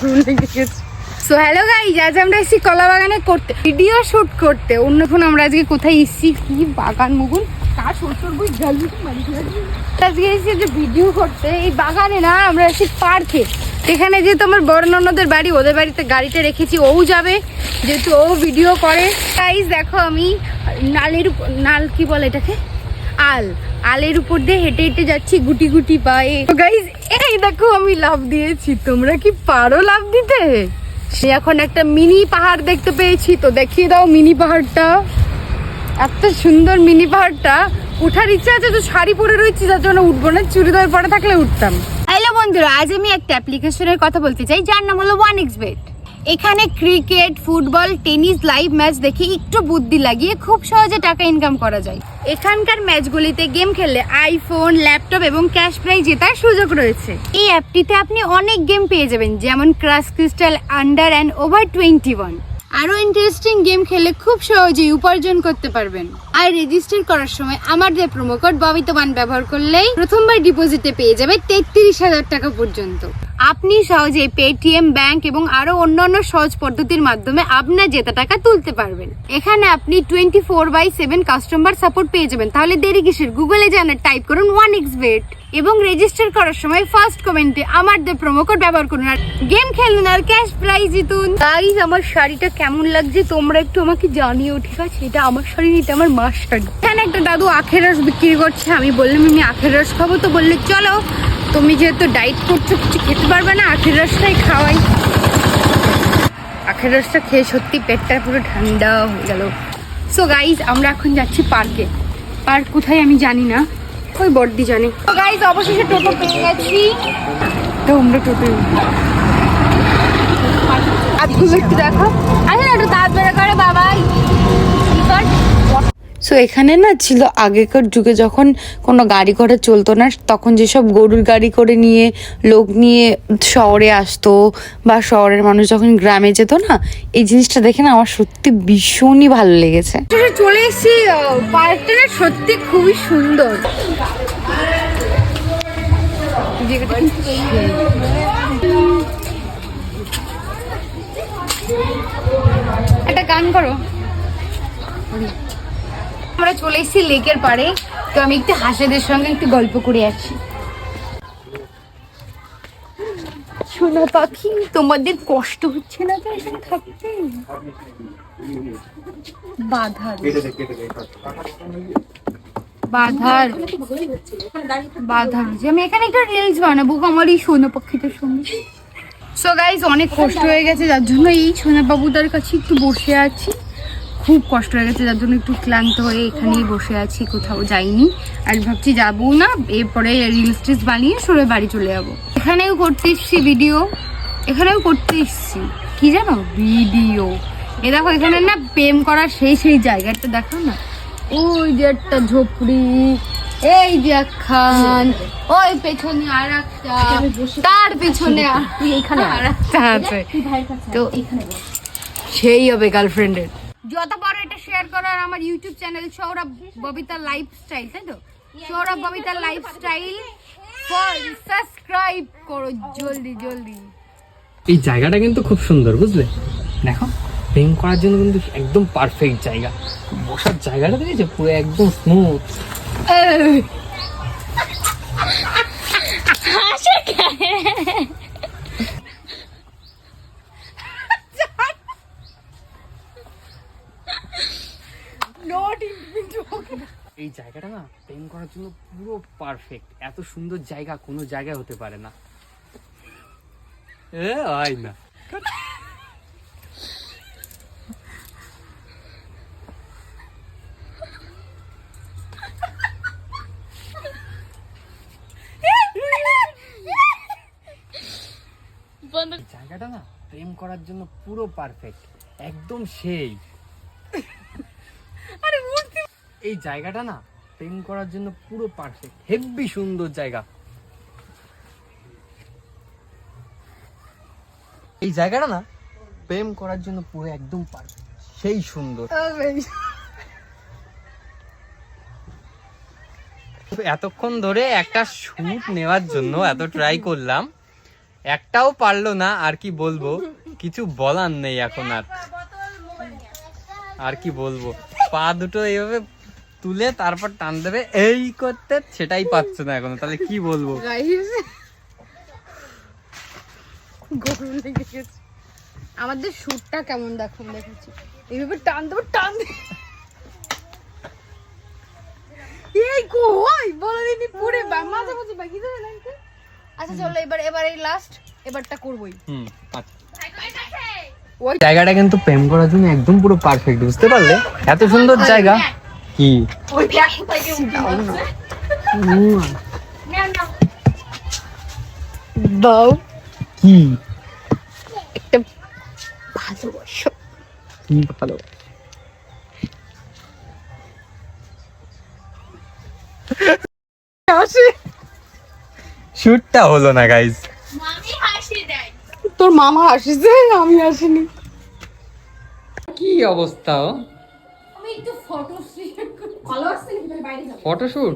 So hello guys আজ আমরা এসেছি কলা বাগানে করতে। ভিডিও শুট করতে। অন্য ফোন আমরা আজকে কোথায় এসেছি? কি বাগান মুগুন? তার ছোট্টর বই জলদি আজকে এসেছি যে ভিডিও করতে। এই বাগানে না, আমরা এসেছি পার্কে এখানে যেহেতু আমার বড় ননদের বাড়ি, ওদের বাড়িতে গাড়িটা রেখেছি, ও যাবে। যেহেতু ও ভিডিও করে। গাইজ দেখো আমি নালের নাল কি বলে এটাকে? আল। আলের উপর দিয়ে হেঁটে হেঁটে যাচ্ছি গুটি গুটি পায়ে। গাইজ এই দেখো আমি লাভ দিয়েছি। তোমরা কি পারো লাভ দিতে? সে এখন একটা মিনি পাহাড় দেখতে পেয়েছি। তো দেখিয়ে দাও মিনি পাহাড়টা। এত সুন্দর মিনি পাহাড়টা। উঠার ইচ্ছা আছে তো শাড়ি পরে রয়েছি, যার জন্য উঠবো না। চুড়িদার পরে থাকলে উঠতাম। হ্যালো বন্ধুরা, আজ আমি একটা অ্যাপ্লিকেশনের কথা বলতে চাই, যার নাম হলো ওয়ান এক্স বেট এখানে cricket, football, tennis, live match দেখে একটু বুদ্ধি লাগিয়ে খুব সহজে টাকা ইনকাম করা যায়। এখানকার ম্যাচগুলিতে গেম খেললে আইফোন ল্যাপটপ এবং ক্যাশ প্রাইজ জেতার সুযোগ রয়েছে। এই অ্যাপটিতে আপনি অনেক গেম পেয়ে যাবেন, যেমন crash crystal under and over twenty one আরও ইন্টারেস্টিং গেম খেলে খুব সহজেই উপার্জন করতে পারবেন। আর রেজিস্টার করার সময় আমার যে প্রোমো কোড ববিতবান ব্যবহার করলেই প্রথমবার ডিপোজিটে পেয়ে যাবে তেত্রিশ হাজার টাকা পর্যন্ত। আপনি সহজে পেটিএম ব্যাংক এবং আরও অন্যান্য সহজ পদ্ধতির মাধ্যমে আপনার জেতা টাকা তুলতে পারবেন। এখানে আপনি twenty four by seven customer support পেয়ে যাবেন। তাহলে দেরি কিসের? গুগলে যান টাইপ করুন ওয়ান এক্স বেট এবং রেজিস্টার করার সময় ফার্স্ট কমেন্টে আমার দের প্রোমো কোড ব্যবহার করুন। আর গেম খেলুন আর ক্যাশ প্রাইজ জিতুন। গাইজ আমার শাড়িটা কেমন লাগছে তোমরা একটু আমাকে জানিও, ঠিক আছে? এটা আমার শাড়ি, এটা আমার মার শাড়ি। এখানে একটা দাদু আখের রস বিক্রি করছে। আমি বললাম, আমি আখের রস খাব। তো বললে, চলো তুমি যেহেতু ডাইট করছ, কিছু খেতে পারবে না? আখের রসটাই খাওয়াই। আখের রসটা খেয়ে সত্যি পেটটা পুরো ঠান্ডা হয়ে গেল। সো গাইজ আমরা এখন যাচ্ছি পার্কে। পার্ক কোথায় আমি জানি না। ওই বর্দি জানে। তো গাইজ অবশেষে টোটো পেয়ে গেছি। তো আমরা টোটো হাতগুলো একটু দেখো। আরে একটু দাঁত করে বাবাই। সো এখানে না ছিল আগেকার যুগে যখন কোনো গাড়ি ঘোড়া চলতো না, তখন যেসব গরুর গাড়ি করে নিয়ে লোক নিয়ে শহরে আসতো বা শহরের মানুষ যখন গ্রামে যেত না, এই জিনিসটা দেখে না আমার সত্যি ভীষণই ভালো লেগেছে চলে এসেছি পার্কটা সত্যি খুবই সুন্দর। একটা গান করো আমরা চলে এসেছি লেকের পাড়ে। তো আমি একটু হাসেদের সঙ্গে একটু গল্প করে আছি সোনা পাখি, তোমাদের কষ্ট হচ্ছে না তো এখানে থাকতে? বাধার। বাধার। যে আমি এখানে একটা রিলস বানাবো, আমার এই সোনা পাখিটার সঙ্গে। সো গাইজ অনেক কষ্ট হয়ে গেছে, যার জন্য এই সোনা বাবুদার কাছে একটু বসে আছি। খুব কষ্ট হয়ে গেছে যার জন্য একটু ক্লান্ত হয়ে এখানেই বসে আছি কোথাও যাইনি। আর ভাবছি যাব না এরপরে রিলস টিলস বানিয়ে সরে বাড়ি চলে যাব। এখানেও করতে এসছি ভিডিও এখানেও করতে এসছি। কি জানো? ভিডিও এ দেখো এখানে না প্রেম করার সেই সেই জায়গাটা দেখো না? ওই যে একটা ঝোপড়ি এই যে খান ওই পেছনে আর একটা তার পেছনে আর এখানে আর একটা আছে। তো সেই হবে গার্লফ্রেন্ডের যত বড় এটা শেয়ার করো আর আমার YouTube channel Sourav Babita lifestyle তাই তো? সৌরভ ববিতা লাইফস্টাইল সাবস্ক্রাইব করো জলদি জলদি। এই জায়গাটা কিন্তু খুব সুন্দর বুঝলে? দেখো প্রেম করার জন্য কিন্তু একদম পারফেক্ট জায়গা। বসার জায়গাটা দেখেছ? পুরো একদম স্মুথ এই জায়গাটা না প্রেম করার জন্য পুরো পারফেক্ট এত সুন্দর জায়গা কোনো জায়গায় হতে পারে না। এ হয় না। জায়গাটা না প্রেম করার জন্য পুরো পারফেক্ট একদম সেই। এই জায়গাটা না প্রেম করার জন্য পুরো পারফেক্ট হেভি সুন্দর জায়গা। এই জায়গাটা না প্রেম করার জন্য পুরো একদম পারফেক্ট সেই সুন্দর। এতক্ষণ ধরে একটা শুট নেওয়ার জন্য এত ট্রাই করলাম, একটাও পারল না, আর কি বলব, কিছু বলার নেই এখন আর। আর কি বলব, পা দুটো এইভাবে তুলে তারপর টান দেবে এই করতে সেটাই পাচ্ছে না এখনও। তাহলে কি বলব? আমাদের শুটটা কেমন দেখুন দেখেছি। এইভাবে টান দেবো টান এই কই বলে দিনি পুরে বা- মাঝে মাঝে বাকি দেবে না আচ্ছা চলো এবার এবার এই লাস্ট এবারটা করবোই। হুম আচ্ছা। জায়গাটা কিন্তু প্রেম করার জন্য একদম পুরো পারফেক্ট বুঝতে পারলে? এত সুন্দর জায়গা। কি? ওই দেখ কোথায় কেউ দাও কি? একটা ভালোবাসো কি? ভালো। শুটটা হলো না গাইজ তোর মামা আসিছে আমি আসিনি কি অবস্থা আমি একটু ফটো ফটোশুট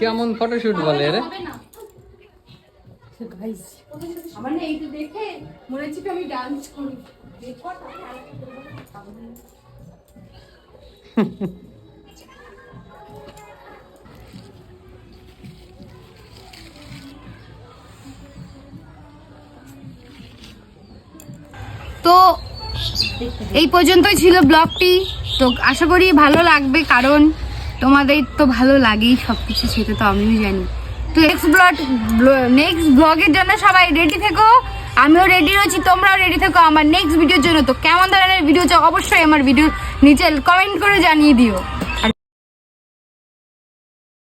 কেমন ফটোশুট বলে রে? হবে না। গাইস আমার না এইটা দেখে মনে হচ্ছে আমি ডান্স করি। দেখো তাহলে আরেকটা করব। তো এই পর্যন্তই ছিল ব্লগটি। তো আশা করি ভালো লাগবে, কারণ তোমাদের তো ভালো লাগেই সব কিছু সেটা তো আমিও জানি। তো নেক্সট ব্লগ নেক্সট ব্লগের জন্য সবাই রেডি থেকো। আমিও রেডি রয়েছি, তোমরাও রেডি থেকো আমার নেক্সট ভিডিওর জন্য। তো কেমন ধরনের ভিডিও চাও, অবশ্যই আমার ভিডিও নিচে কমেন্ট করে জানিয়ে দিও।